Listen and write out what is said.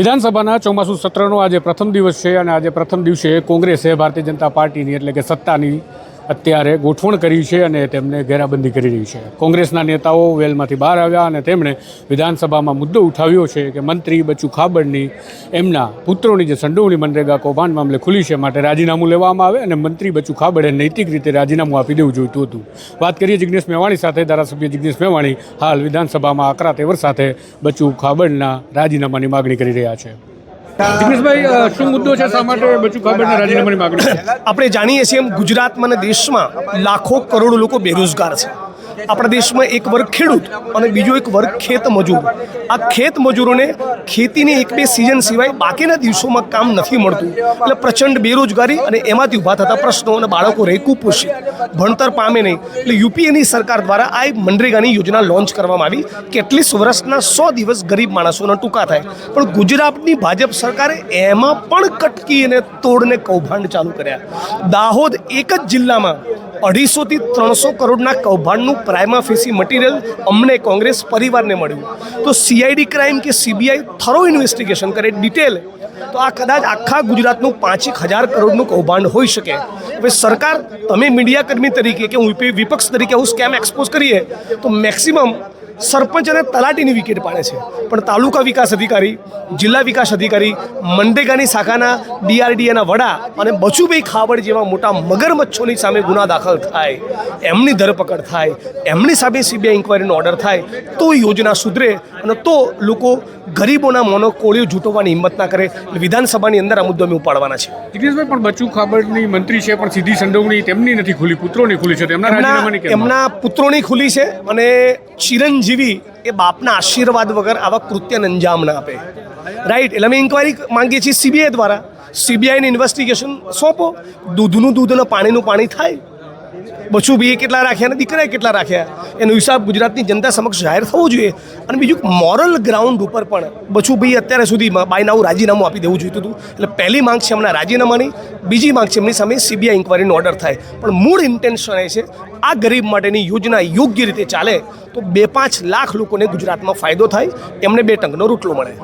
વિધાનસભાના ચોમાસુ સત્રનો આજે પ્રથમ દિવસ છે અને આજે પ્રથમ દિવસે કોંગ્રેસે ભારતીય જનતા પાર્ટીની એટલે કે સત્તાની અત્યારે ગોઠવણ કરી છે અને તેમને ઘેરાબંધી કરી રહી છે. કોંગ્રેસના નેતાઓ વેલમાંથી બહાર આવ્યા અને તેમણે વિધાનસભામાં મુદ્દો ઉઠાવ્યો છે કે મંત્રી બચુ ખાબડની એમના પુત્રોની જે સંડોવણી મનરેગા કૌભાંડ મામલે ખુલી છે માટે રાજીનામું લેવામાં આવે અને મંત્રી બચુ ખાબડે નૈતિક રીતે રાજીનામું આપી દેવું જોઈતું હતું. વાત કરીએ જિગ્નેશ મેવાણી સાથે, ધારાસભ્ય જિગ્નેશ મેવાણી હાલ વિધાનસભામાં આકરા તેવર સાથે બચુ ખાબડના રાજીનામાની માગણી કરી રહ્યા છે. જિગ્નેશભાઈ શું મુદ્દો છે? શા માટે બચુ ખાબડના રાજીનામાની માગણી આપણે જાણીએ છીએ એમ ગુજરાતમાં અને દેશમાં લાખો કરોડો લોકો બેરોજગાર છે. આપણા દેશમાં એક વર્ગ ખેડૂત અને બીજો એક વર્ગ ખેત મજૂર. આ ખેત મજૂરોને ખેતીની એક બે સિઝન સિવાય બાકીના દિવસોમાં કામ નથી મળતું. એટલે પ્રચંડ બેરોજગારી અને એમાંથી ઊભા થતા પ્રશ્નો અને બાળકો રહે કુપોષિત. ભણતર પામે નહીં. એટલે યુપીએની સરકાર દ્વારા આ મનરેગાની યોજના લોન્ચ કરવામાં આવી. કેટલીસ વર્ષના સો દિવસ ગરીબ માણસોના ટૂંકા થાય. પણ ગુજરાતની ભાજપ સરકારે એમાં પણ કટકી અને તોડને કૌભાંડ ચાલુ કર્યા. દાહોદ એક જ જિલ્લામાં અઢીસોથી ત્રણસો કરોડના કૌભાંડનું પ્રાઇમા ફેસી મટીરિયલ અમને કોંગ્રેસ પરિવારને મળ્યું. તો સીઆઈડી ક્રાઇમ કે સીબીઆઈ થરો ઇન્વેસ્ટિગેશન કરે ડિટેલ. તો આ કદાચ આખા ગુજરાતનું પાંચેક હજાર કરોડનું કૌભાંડ હોઈ શકે. હવે સરકાર, તમે મીડિયાકર્મી તરીકે કે હું વિપક્ષ તરીકે હું સ્કેમ એક્સપોઝ કરીએ, તો મેક્સિમમ સરપંચ અને તલાટીની વિકેટ પાડે છે. પણ તાલુકા વિકાસ અધિકારી જિલ્લા વિકાસ અધિકારી મંડેગાની શાખાના ડીઆરડીએના વડા અને બચુભાઈ ખાવડ જેવા મોટા મગરમચ્છોની સામે ગુના દાખલ થાય એમની ધરપકડ થાય એમની સામે સીબીઆઈ ઇન્કવાયરીનો ઓર્ડર થાય તો યોજના સુધરે અને તો લોકો ગરીબોના મોનો કોળીઓ જૂટવવાની હિંમત ના કરે વિધાનસભાની અંદર આ મુદ્દો અમે ઉપાડવાના છે જિગ્નેશભાઈ પણ બચુ ખાબડની મંત્રી છે પણ સીધી સંડોવણી તેમની નથી ખુલી પુત્રોની ખુલી છે તેમના એમના એમના પુત્રોની ખુલી છે અને ચિરંજીવી એ બાપના આશીર્વાદ વગર આવા કૃત્યને અંજામ ના આપે. રાઈટ એટલે અમે ઇન્કવાયરી માંગીએ છીએ સીબીઆઈ દ્વારા. સીબીઆઈને ઇન્વેસ્ટિગેશન સોંપો. દૂધનું દૂધ અને પાણીનું પાણી થાય. બચુ ભાઈએ કેટલા રાખ્યા અને દીકરાએ કેટલા રાખ્યા. એનો હિસાબ ગુજરાતની જનતા સમક્ષ જાહેર થવો જોઈએ. અને બીજું મોરલ ગ્રાઉન્ડ ઉપર પણ બચુભાઈ અત્યારે સુધીમાં બાયનાવું રાજીનામું આપી દેવું જોઈતું હતું. એટલે પહેલી માંગ છે એમના રાજીનામાની બીજી માંગ છે એમની સામે સીબીઆઈ ઇન્કવાયરીનો ઓર્ડર થાય. પણ મૂળ ઇન્ટેન્શન એ છે, આ ગરીબ માટેની યોજના યોગ્ય રીતે ચાલે તો બે પાંચ લાખ લોકોને ગુજરાતમાં ફાયદો થાય. એમને બે ટંકનો રૂટલો મળે.